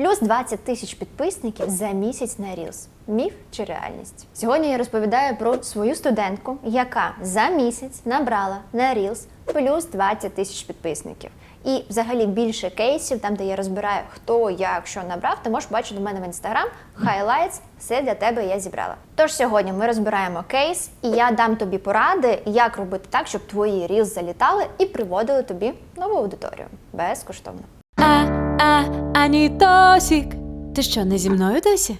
Плюс 20 тисяч підписників за місяць на Reels. Міф чи реальність? Сьогодні я розповідаю про свою студентку, яка за місяць набрала на Reels плюс 20 тисяч підписників. І взагалі більше кейсів, там де я розбираю, хто як що набрав, ти можеш бачити у мене в інстаграм highlights, все для тебе я зібрала. Тож сьогодні ми розбираємо кейс, і я дам тобі поради, як робити так, щоб твої Reels залітали і приводили тобі нову аудиторію безкоштовно. А, ані Анітосік. Ти що, не зі мною досі?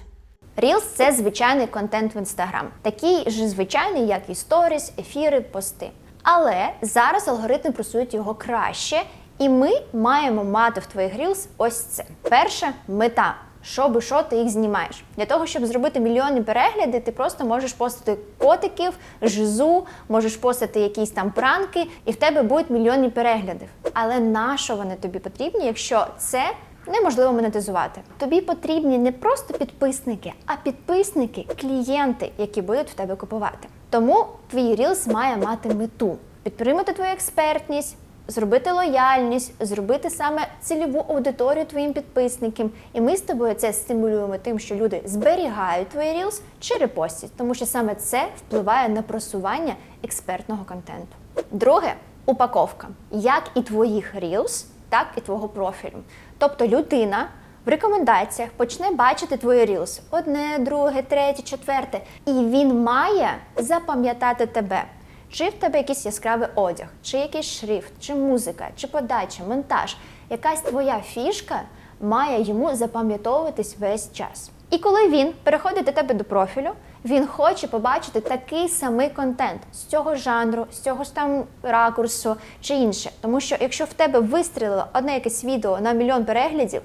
Reels – це звичайний контент в інстаграм, такий же звичайний, як і сторіс, ефіри, пости. Але зараз алгоритми просують його краще, і ми маємо мати в твоїх Reels ось це. Перша мета. Що би що ти їх знімаєш. Для того, щоб зробити мільйонні перегляди, ти просто можеш постити котиків, жизу, можеш постити якісь там пранки, і в тебе будуть мільйонні переглядів. Але на що вони тобі потрібні, якщо це неможливо монетизувати. Тобі потрібні не просто підписники, а підписники, клієнти, які будуть в тебе купувати. Тому твій Reels має мати мету підтримати твою експертність. Зробити лояльність, зробити саме цільову аудиторію твоїм підписникам. І ми з тобою це стимулюємо тим, що люди зберігають твої Reels чи репостять, тому що саме це впливає на просування експертного контенту. Друге упаковка, як і твоїх Reels, так і твого профілю. Тобто людина в рекомендаціях почне бачити твої Reels одне, друге, третє, четверте, і він має запам'ятати тебе. Чи в тебе якийсь яскравий одяг, чи якийсь шрифт, чи музика, чи подача, монтаж, якась твоя фішка має йому запам'ятовуватись весь час. І коли він переходить до тебе до профілю, він хоче побачити такий самий контент з цього жанру, з цього ж там ракурсу чи інше. Тому що якщо в тебе вистрілило одне якесь відео на мільйон переглядів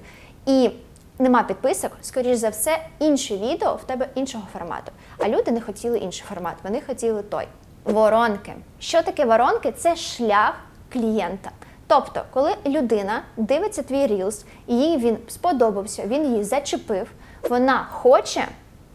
і нема підписок, скоріш за все, інше відео в тебе іншого формату. А люди не хотіли інший формат, вони хотіли той. Воронки. Що таке воронки? Це шлях клієнта. Тобто, коли людина дивиться твій і їй він сподобався, він її зачепив, вона хоче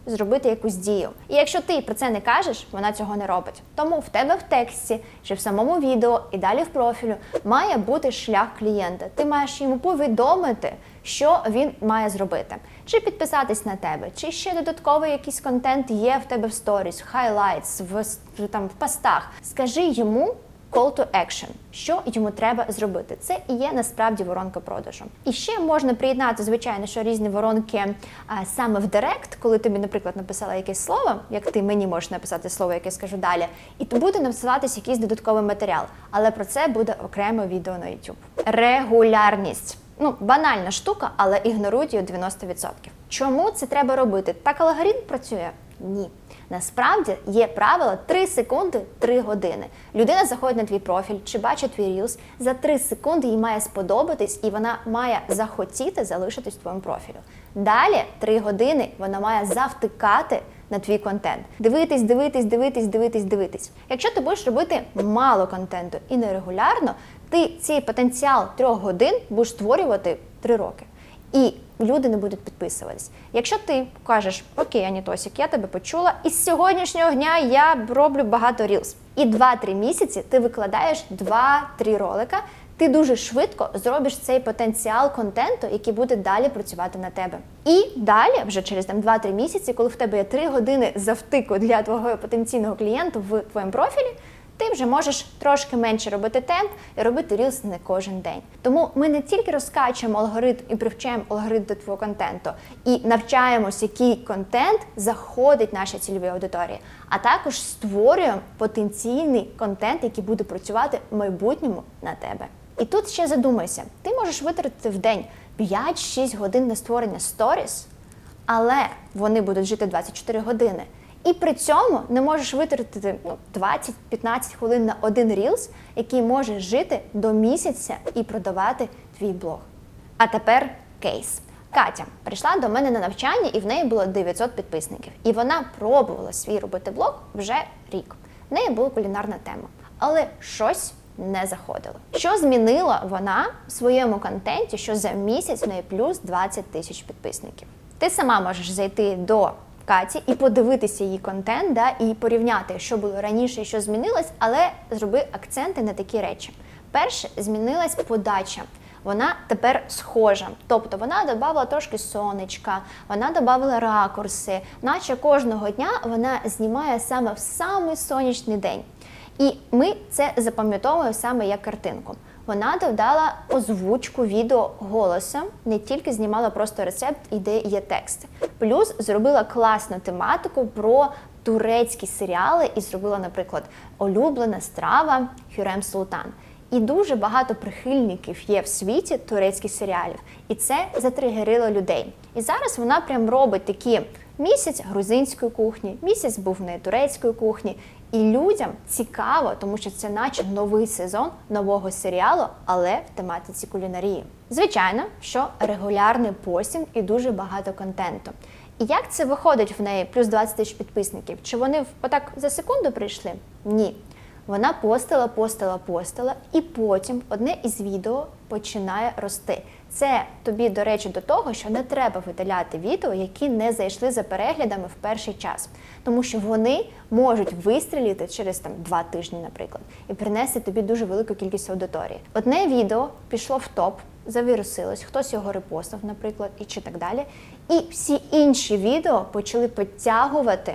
зробити якусь дію. І якщо ти про це не кажеш, вона цього не робить. Тому в тебе в тексті чи в самому відео і далі в профілю має бути шлях клієнта. Ти маєш йому повідомити, що він має зробити. Чи підписатись на тебе, чи ще додатковий якийсь контент є в тебе в сторіс, в highlights, в там в постах. Скажи йому. Call to action, що йому треба зробити. Це і є насправді воронка продажу. І ще можна приєднати, звичайно, що різні воронки а, саме в Директ, коли тобі, наприклад, написала якесь слово, як ти мені можеш написати слово, яке скажу далі, і то буде надсилатись якийсь додатковий матеріал. Але про це буде окреме відео на YouTube. Регулярність. Ну, банальна штука, але ігнорують її 90%. Чому це треба робити? Так алгоритм працює? Ні. Насправді є правило 3 секунди 3 години. Людина заходить на твій профіль чи бачить твій Reels, за 3 секунди їй має сподобатись, і вона має захотіти залишитись в твоєму профілю. Далі 3 години вона має завтикати на твій контент. Дивитись, дивитись, дивитись, дивитись, дивитись. Якщо ти будеш робити мало контенту і нерегулярно, ти цей потенціал трьох годин будеш створювати 3 роки. І люди не будуть підписуватись. Якщо ти кажеш, окей, Анітосік, я тебе почула, і з сьогоднішнього дня я роблю багато рілз. І 2-3 місяці ти викладаєш 2-3 ролика, ти дуже швидко зробиш цей потенціал контенту, який буде далі працювати на тебе. І далі, вже через там 2-3 місяці, коли в тебе є 3 години завтику для твого потенційного клієнта в твоєму профілі, ти вже можеш трошки менше робити темп і робити рілс не кожен день. Тому ми не тільки розкачуємо алгоритм і привчаємо алгоритм до твого контенту і навчаємось, який контент заходить нашій цільовій аудиторії, а також створюємо потенційний контент, який буде працювати в майбутньому на тебе. І тут ще задумайся: ти можеш витратити в день 5-6 годин на створення сторіс, але вони будуть жити 24 години. І при цьому не можеш витратити ну, 20-15 хвилин на один рілс, який може жити до місяця і продавати твій блог. А тепер кейс. Катя прийшла до мене на навчання, і в неї було 900 підписників. І вона пробувала свій робити блог вже рік. В неї була кулінарна тема, але щось не заходило. Що змінила вона в своєму контенті, що за місяць в неї плюс 20 тисяч підписників? Ти сама можеш зайти до Каті і подивитися її контент, да, і порівняти, що було раніше і що змінилось, але зроби акценти на такі речі. Перше, змінилась подача. вона тепер схожа. Тобто вона додала трошки сонечка, вона додала ракурси, наче кожного дня вона знімає саме в самий сонячний день. І ми це запам'ятовуємо саме як картинку. Вона додала озвучку відео голосом, не тільки знімала просто рецепт і де є текст. Плюс зробила класну тематику про турецькі серіали і зробила, наприклад, улюблена страва Хюрем Султан. І дуже багато прихильників є в світі турецьких серіалів, і це затригерило людей. І зараз вона прям робить такі місяць грузинської кухні, місяць був не турецької кухні. І людям цікаво, тому що це наче новий сезон нового серіалу, але в тематиці кулінарії. Звичайно, що регулярний постінг і дуже багато контенту. І як це виходить в неї плюс 20 тисяч підписників? Чи вони отак за секунду прийшли? Ні. Вона постила, постила, постила, і потім одне із відео починає рости. Це тобі, до речі, до того, що не треба видаляти відео, які не зайшли за переглядами в перший час, тому що вони можуть вистрілити через там два тижні, наприклад, і принести тобі дуже велику кількість аудиторії. Одне відео пішло в топ, завірусилось, хтось його репостив, наприклад, і чи так далі. І всі інші відео почали підтягувати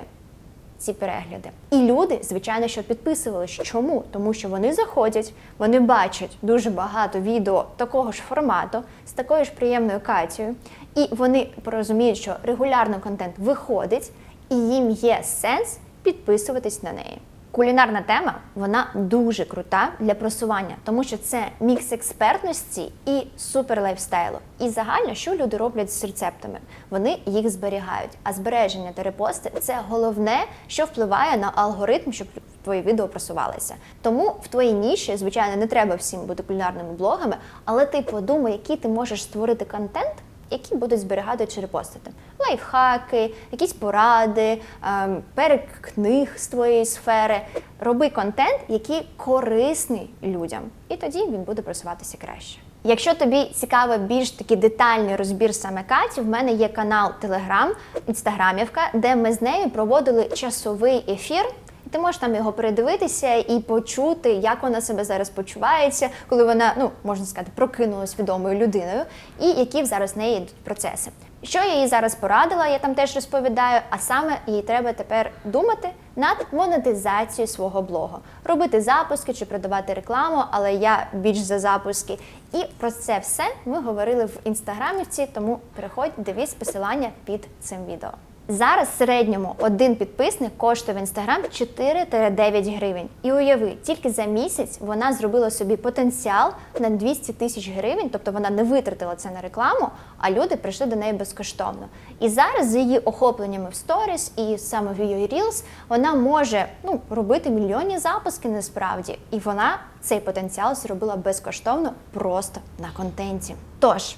ці перегляди. І люди, звичайно, що підписувалися. Чому? Тому що вони заходять, вони бачать дуже багато відео такого ж формату, з такою ж приємною Катією, і вони порозуміють, що регулярно контент виходить, і їм є сенс підписуватись на неї. Кулінарна тема вона дуже крута для просування, тому що це мікс експертності і супер лайфстайлу. І загально, що люди роблять з рецептами? Вони їх зберігають. А збереження та репости це головне, що впливає на алгоритм, щоб твої відео просувалися. Тому в твоїй ніші, звичайно, не треба всім бути кулінарними блогами, але ти подумай, який ти можеш створити контент які будуть зберігати чи репостити. Лайфхаки, якісь поради, ем, перек книг з твоєї сфери. Роби контент, який корисний людям, і тоді він буде просуватися краще. Якщо тобі цікавий більш такий детальний розбір саме Каті, в мене є канал Телеграм, Інстаграмівка, де ми з нею проводили часовий ефір. Ти можеш там його передивитися і почути, як вона себе зараз почувається, коли вона, ну можна сказати, прокинулась відомою людиною, і які зараз в неї йдуть процеси. Що я їй зараз порадила, я там теж розповідаю. А саме їй треба тепер думати над монетизацією свого блогу, робити запуски чи продавати рекламу, але я більш за запуски. І про це все ми говорили в інстаграмівці, тому переходь, дивись посилання під цим відео. Зараз в середньому один підписник коштує в інстаграм 4-9 гривень. І уяви, тільки за місяць вона зробила собі потенціал на 200 тисяч гривень, тобто вона не витратила це на рекламу, а люди прийшли до неї безкоштовно. І зараз з її охопленнями в сторіс і саме в її Reels вона може ну, робити мільйонні запуски насправді. І вона цей потенціал зробила безкоштовно просто на контенті. Тож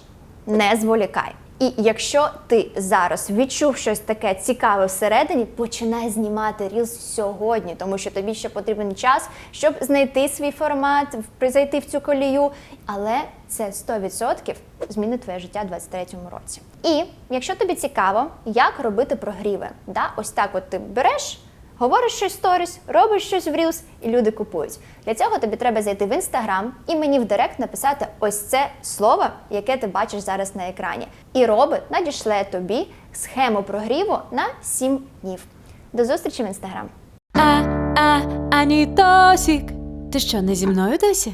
не зволікай. І якщо ти зараз відчув щось таке цікаве всередині, починай знімати рілс сьогодні, тому що тобі ще потрібен час, щоб знайти свій формат, зайти в цю колію. Але це 100% змінить твоє життя в 2023 році. І якщо тобі цікаво, як робити прогріви, да? ось так от ти береш. Говориш щось сторіс, робиш щось в Reels, і люди купують. Для цього тобі треба зайти в інстаграм і мені в директ написати ось це слово, яке ти бачиш зараз на екрані. І роби надішле тобі схему прогріву на 7 днів. До зустрічі в інстаграм. А, а, Анітосік. Ти що, не зі мною досі?